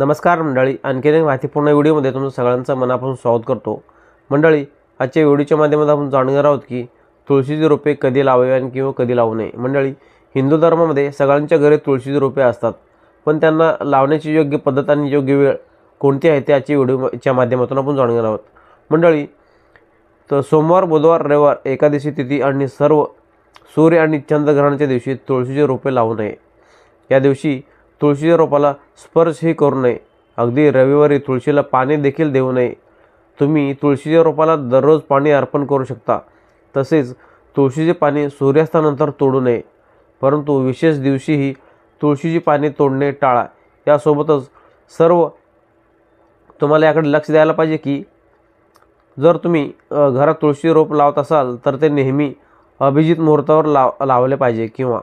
नमस्कार मंडळी आणखीन एक माहितीपूर्ण व्हिडिओमध्ये तुमचं सगळ्यांचं मनापासून स्वागत करतो. मंडळी आजच्या व्हिडिओच्या माध्यमातून आपण जाणून घेणार आहोत की तुळशीची रोपे कधी लावावी आणि किंवा कधी लावू नये. मंडळी हिंदू धर्मामध्ये सगळ्यांच्या घरी तुळशीची रोपे असतात पण त्यांना लावण्याची योग्य पद्धत आणि योग्य वेळ कोणती आहे ते आजच्या व्हिडिओच्या माध्यमातून आपण जाणून घेणार आहोत. मंडळी तर सोमवार बुधवार रविवार एकादशी तिथी आणि सर्व सूर्य आणि चंद्रग्रहणाच्या दिवशी तुळशीचे रोपे लावू नये. या दिवशी तुळशीच्या रोपाला स्पर्शही करू नये. अगदी रविवारी तुळशीला पाणी देखील देऊ नये. तुम्ही तुळशीच्या रोपाला दररोज पाणी अर्पण करू शकता. तसेच तुळशीचे पाणी सूर्यास्तानंतर तोडू नये. परंतु विशेष दिवशीही तुळशीची पाने तोडणे टाळा. यासोबतच सर्व तुम्हाला याकडे लक्ष द्यायला पाहिजे की जर तुम्ही घरात तुळशी रोप लावत असाल तर ते नेहमी अभिजित मुहूर्तावर लाव लावले पाहिजे किंवा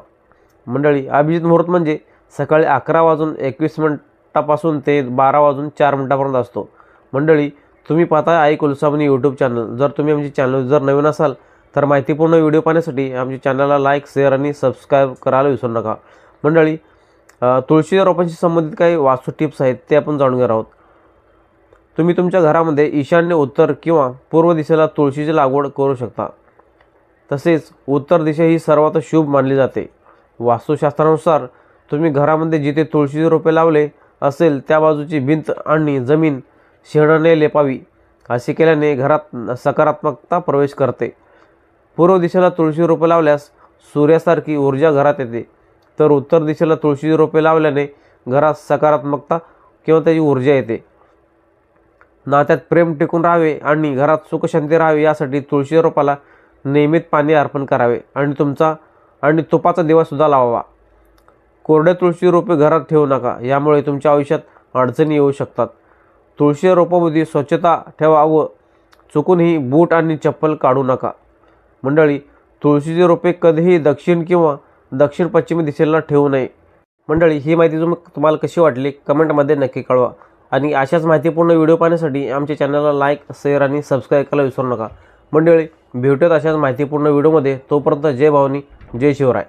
मंडळी अभिजित मुहूर्त म्हणजे सकाळी अकरा वाजून एकवीस मिनटापासून ते बारा वाजून चार मिनटापर्यंत असतो. मंडळी तुम्ही पाहता आई कुलसाबनी यूट्यूब चॅनल जर तुम्ही आमची चॅनल जर नवीन असाल तर माहितीपूर्ण व्हिडिओ पाहण्यासाठी आमच्या चॅनलला लाईक शेअर आणि सबस्क्राईब करायला विसरू नका. मंडळी तुळशी रोपांशी संबंधित काही वास्तू टिप्स आहेत ते आपण जाणून घेणार आहोत. तुम्ही तुमच्या घरामध्ये ईशान्य उत्तर किंवा पूर्व दिशेला तुळशीची लागवड करू शकता. तसेच उत्तर दिशा ही सर्वात शुभ मानली जाते. वास्तुशास्त्रानुसार तुम्ही घरामध्ये जिथे तुळशीचे रोपे लावले असेल त्या बाजूची भिंत आणि जमीन शेणाने लेपावी असे केल्याने घरात सकारात्मकता प्रवेश करते. पूर्व दिशेला तुळशी रोपे लावल्यास सूर्यासारखी ऊर्जा घरात येते. तर उत्तर दिशेला तुळशी रोपे लावल्याने घरात सकारात्मकता किंवा त्याची ऊर्जा येते. नात्यात प्रेम टिकून राहावे आणि घरात सुखशांती राहावी यासाठी तुळशी रोपाला नियमित पाणी अर्पण करावे आणि तुमचा आणि तुपाचा दिवासुद्धा लावावा. कोरड्या तुळशी रोपे घरात ठेवू नका. यामुळे तुमच्या आयुष्यात अडचणी येऊ शकतात. तुळशी रोपामध्ये स्वच्छता ठेवा व चुकूनही बूट आणि चप्पल काढू नका. मंडळी तुळशीची रोपे कधीही दक्षिण किंवा दक्षिण पश्चिम दिशेला ठेवू नये. मंडळी ही माहिती तुम तुम्हाला कशी वाटली? कमेंटमध्ये नक्की कळवा. आणि अशाच माहितीपूर्ण व्हिडिओ पाहण्यासाठी आमच्या चॅनलला लाईक शेअर आणि सबस्क्राईब करायला विसरू नका. मंडळी भेटूयात अशाच माहितीपूर्ण व्हिडिओमध्ये. तोपर्यंत जय भावनी जय शिवराय.